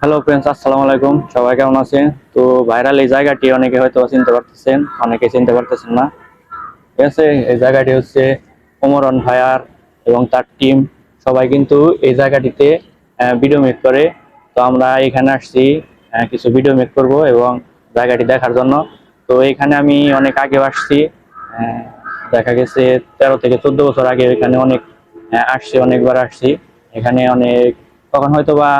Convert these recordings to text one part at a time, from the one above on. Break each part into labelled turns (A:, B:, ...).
A: Hello friends আসসালামু আলাইকুম। সবাই কেমন আছেন? তো ভাইরাল এই জায়গাটি অনেকে হয়তো চিনতে পারতেছেন, অনেকে চিনতে পারতেছেন না। ঠিক আছে, এই জায়গাটি হচ্ছে ওমরন ফায়ার এবং তার টিম সবাই কিন্তু এই জায়গাটিতে ভিডিও মেক করে। তো আমরা এখানে আসছি কিছু ভিডিও মেক করব এবং জায়গাটি দেখার জন্য। তো এখানে আমি অনেক আগে আসছি দেখা গেছে তেরো থেকে চোদ্দ বছর আগে এখানে অনেক আসছি, অনেকবার আসছি। এখানে অনেক, তখন হয়তো বা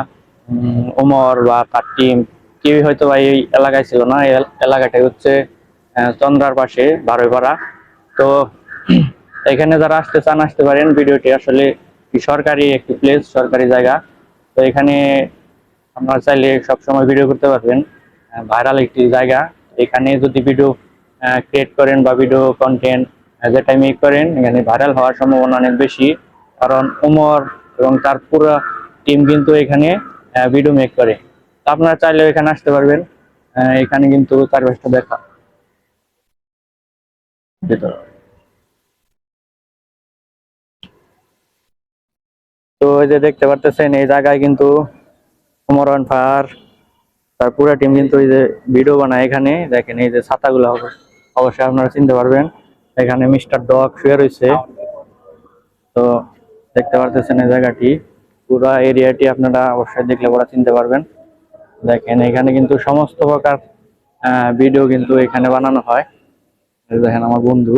A: ওমর বা তার টিম কেউই হয়তো বা এই এলাকায় ছিল না। এই এলাকাটাই হচ্ছে চন্দ্রার পাশে, বারোইপাড়া। তো এখানে যারা আসতে চান, আসতে পারেন। ভিডিওটি আসলে সরকারি একটি প্লেস সরকারি জায়গা। তো এখানে আপনারা চাইলে সবসময় ভিডিও করতে পারবেন। ভাইরাল একটি জায়গা। এখানে যদি ভিডিও ক্রিয়েট করেন বা ভিডিও কন্টেন্ট যেটা মেক করেন, এখানে ভাইরাল হওয়ার সম্ভাবনা অনেক বেশি। কারণ উমর এবং তার পুরো টিম কিন্তু এখানে ভিডিও মেক করে। আপনারা চাইলে এখানে আসতে পারবেন। এখানে কিন্তু চারপাশটা দেখা। তো এই যে দেখতে পারতেছেন, এই জায়গায় কিন্তু উমরন ফায়ার তার পুরো টিম কিন্তু এই যে ভিডিও বানায় এখানে। দেখেন এই যে ছাতাগুলো অব- অবশ্যই আপনারা চিনতে পারবেন। এখানে মিস্টার ডগ শুয়ে রয়েছে। তো দেখতে পারতেছেন এই জায়গাটি। পুরো এরিয়াটি আপনারা অবশ্যই দেখলে পরে চিনতে পারবেন। দেখেন, এখানে কিন্তু সমস্ত প্রকার ভিডিও কিন্তু এখানে বানানো হয়। দেখেন আমার বন্ধু।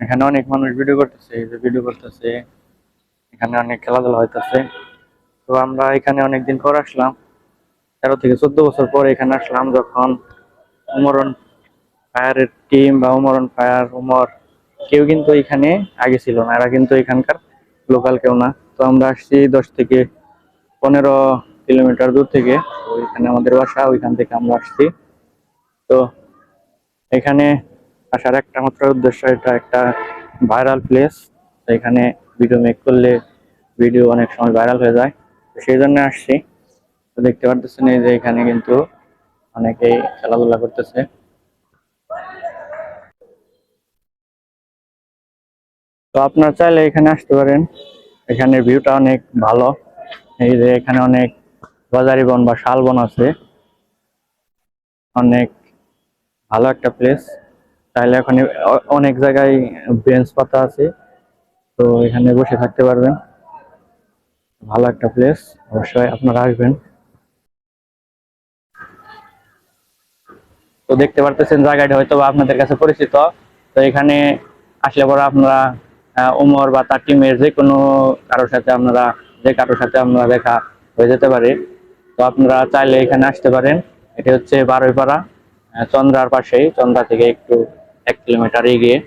A: এখানে অনেক মানুষ ভিডিও করতেছে ভিডিও করতেছে। এখানে অনেক খেলাধুলা হইতেছে। তো আমরা এখানে অনেকদিন পর আসলাম। তেরো থেকে চোদ্দ বছর পর এখানে আসলাম যখন উমরন ফায়ারের টিম বা উমরন ফায়ার, উমর কেউ কিন্তু এখানে আগে ছিল না, এরা কিন্তু এখানকার লোকাল কেউ না। তো আমরা আসছি দশ থেকে পনেরো কিলোমিটার দূর থেকে, ওইখানে আমাদের বাসা, ওইখান থেকে আমরা আসছি। তো এখানে আসার একটা মাত্র উদ্দেশ্য, এটা একটা ভাইরাল প্লেস এখানে ভিডিও মেক করলে ভিডিও অনেক সময় ভাইরাল হয়ে যায়। তো সেই জন্য আসছি। তো দেখতে পারতেছেন এই যে এখানে কিন্তু অনেকেই খেলাধুলা করতেছে। তো আপনার চাইলে এখানে আসতে পারেন। এখানে ভিউটা অনেক ভালো। এই যে এখানে অনেক বাজারি বন বা শাল বন আছে। অনেক ভালো একটা প্লেস চাইলে এখানে অনেক জায়গায় বেঞ্চ পাতা আছে। তো এখানে বসে থাকতে পারবেন। ভালো একটা প্লেস অবশ্যই আপনারা আসবেন। তো দেখতে পারতেছেন জায়গাটা হয়তো আপনাদের কাছে পরিচিত। তো এখানে আসলে পরে আপনারা উমর বা তার টিমের যে কোনো কারোর সাথে আপনারা, যে কারোর সাথে আপনারা দেখা হয়ে যেতে পারে। তো আপনারা চাইলে এখানে আসতে পারেন। এটি হচ্ছে বারোইপাড়া চন্দ্রার পাশেই, চন্দ্রা থেকে একটু এক কিলোমিটার এগিয়ে।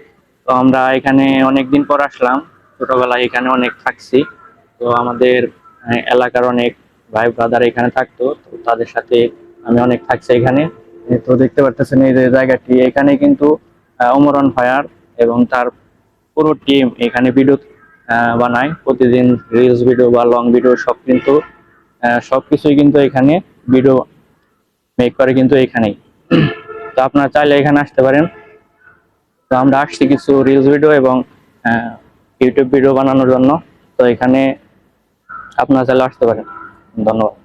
A: তো আমরা এখানে অনেকদিন পর আসলাম। ছোটবেলায় এখানে অনেক থাকছি। তো আমাদের এলাকার অনেক ভাই ব্রাদার এখানে থাকতো। তো তাদের সাথে আমি অনেক থাকছি এখানে। তো দেখতে পারতেছেন এই যে জায়গাটি। এখানে কিন্তু ওমরন ফায়ার এবং তার পুরো টিম এখানে ভিডিও বানায়। প্রতিদিন রিলস ভিডিও বা লং ভিডিও সব কিন্তু সব কিছুই কিন্তু এখানে ভিডিও মেক করে কিন্তু এখানেই। তো আপনারা চাইলে এখানে আসতে পারেন। তো আমরা আসছি কিছু রিলস ভিডিও এবং ইউটিউব ভিডিও বানানোর জন্য। তো এখানে আপনারা চাইলে আসতে পারেন। ধন্যবাদ।